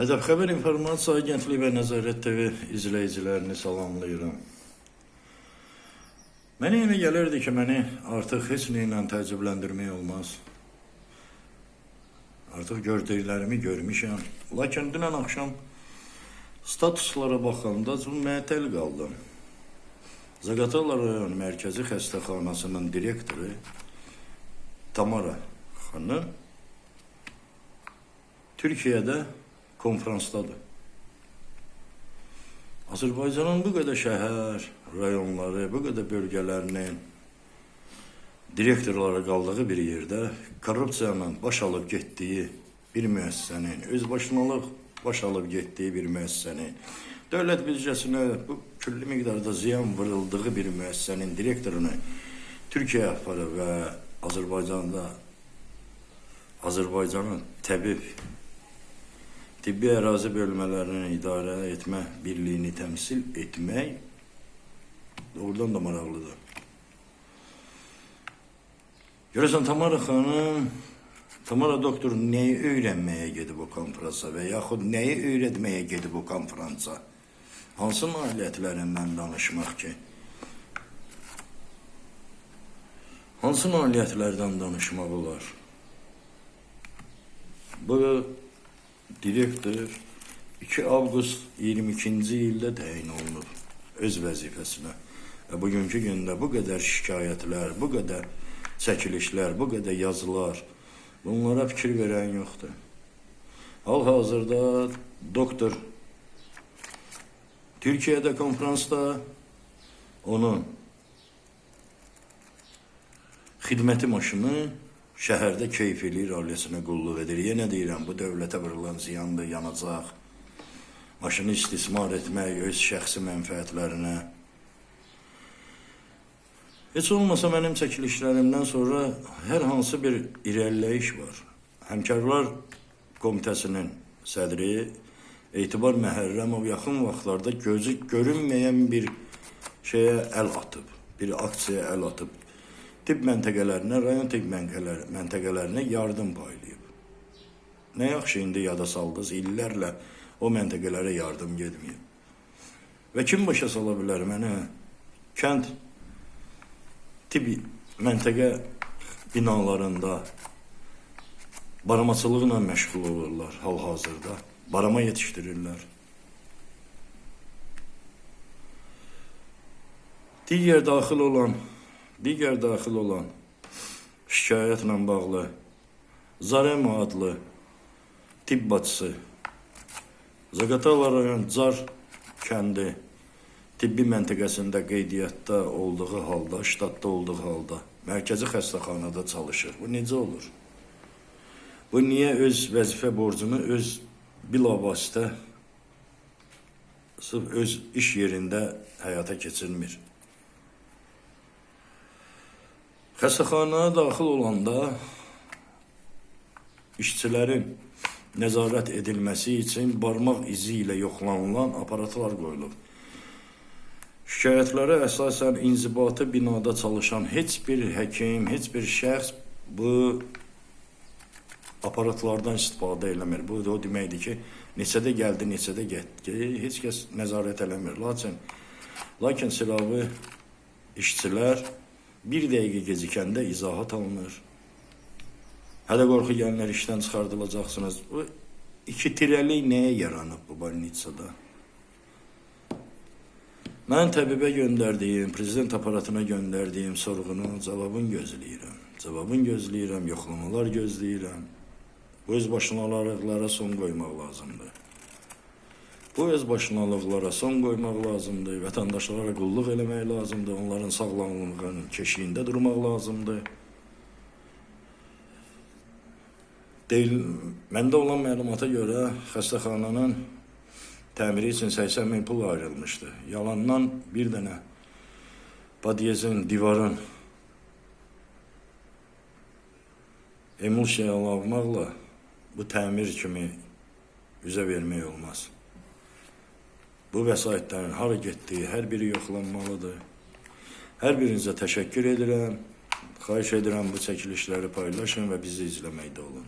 Hədəf Xəbər İnformasiya Agentliyi və Nəzarət TV izləyicilərini salamlayıram. Mənə elə gəlirdi ki, məni artıq heç nə ilə təəccübləndirmək olmaz. Artıq gördüklərimi görmüşəm. Lakin dünən axşam statuslara baxanda çox məətəl qaldım. Zaqatala rayon mərkəzi xəstəxanasının direktoru Tamara xanım Türkiyədə konfransdadır. Azərbaycanın bu qədər şəhər, rayonları, bu qədər bölgələrinin direktorları qaldığı bir yerdə korrupsiyanın baş alıb getdiyi bir müəssisənin, özbaşınalıq baş alıb getdiyi bir müəssisənin, dövlət büdcəsinə bu külli miqdarda ziyan vurulduğu bir müəssisənin direktorunu Türkiyə aparıb və Azərbaycanda Azərbaycanın təbib tibbi ərazi bölmələrini idarə etmə birliyini təmsil etmək doğrudan da maraqlıdır. Görəsən Tamara xanım, Tamara doktor nəyi öyrənməyə gedib o konfransa və yaxud nəyi öyrətməyə gedib o konfransa? Hansı nailiyyətlərindən danışmaq ki? Hansı nailiyyətlərdən danışmaq olar? Bu direktor 2 avqust 22-ci ildə təyin olunub öz vəzifəsinə. Və bugünkü gündə bu qədər şikayətlər, bu qədər çəkilişlər, bu qədər yazılar, bunlara fikir verən yoxdur. Hal-hazırda doktor Türkiyədə konfransda onun xidməti maşını şəhərdə keyfilik ailəsinə qulluq edir. Yenə deyirəm, bu dövlətə vurulan ziyandır, yanacaq. Maşını istismar etmək öz şəxsi mənfəətlərinə. Heç olmasa mənim çəkilişlərimdən sonra hər hansı bir irəliləyiş var. Həmkarlar komitəsinin sədri Etibar Məhərrəmov yaxın vaxtlarda gözü görünməyən bir şeyə əl atıb, bir aksiyaya əl atıb tibb məntəqələrinə, rayon məntəqələr, məntəqələrinə yardım paylayıb. Nə yaxşı indi yada saldınız, illərlə o məntəqələrə yardım getməyib. Və kim başa sala bilər mənə? Kənd tibb məntəqə binalarında baramaçılıqla məşğul olurlar hal-hazırda. Barama yetişdirirlər. Digər daxil olan digər daxil olan şikayətlə bağlı Zarem adlı tibb bacısı Zaqatala rayon Car kəndi tibbi məntəqəsində qeydiyyatda olduğu halda, ştatda olduğu halda mərkəzi xəstəxanada çalışır. Bu necə olur? Bu niyə öz vəzifə borcunu öz bilavasitə sırf öz iş yerində həyata keçirmir? Xəstəxanaya daxil olanda işçilərin nəzarət edilməsi üçün barmaq izi ilə yoxlanılan aparatlar qoyulub. Şikayətlərə əsasən inzibati binada çalışan heç bir həkim, heç bir şəxs bu aparatlardan istifadə eləmir. Bu da o deməkdir ki, neçədə gəldi, neçədə getdi, heç kəs nəzarət eləmir. Lakin lakin silahlı işçilər bir dəqiqə gecikəndə izahat alınır. Hələ qorxu gələnlər işdən çıxardılacaqsınız. Bu iki tirəlik nəyə yaranıb bu bolnitsada? Mən təbibə göndərdiyim, prezident aparatına göndərdiyim sorğunun cavabını gözləyirəm. Cavabını gözləyirəm, yoxlamalar gözləyirəm. Bu öz başına olaraqlara son qoymaq lazımdır. Bu öz başınalıqlara son qoymaq lazımdır, vətəndaşlara qulluq eləmək lazımdır, onların sağlamlığının keşiyində durmaq lazımdır. Deyil, məndə olan məlumata görə xəstəxananın təmiri üçün 80 min pul ayrılmışdı. Yalandan bir dənə padyezin, divarın emulsiya almaqla bu təmir kimi üzə vermək olmaz. Bu vəsaitlərin hara getdiyi hər biri yoxlanmalıdır. Hər birinizə təşəkkür edirəm. Xahiş edirəm bu çəkilişləri paylaşın və bizi izləməkdə olun.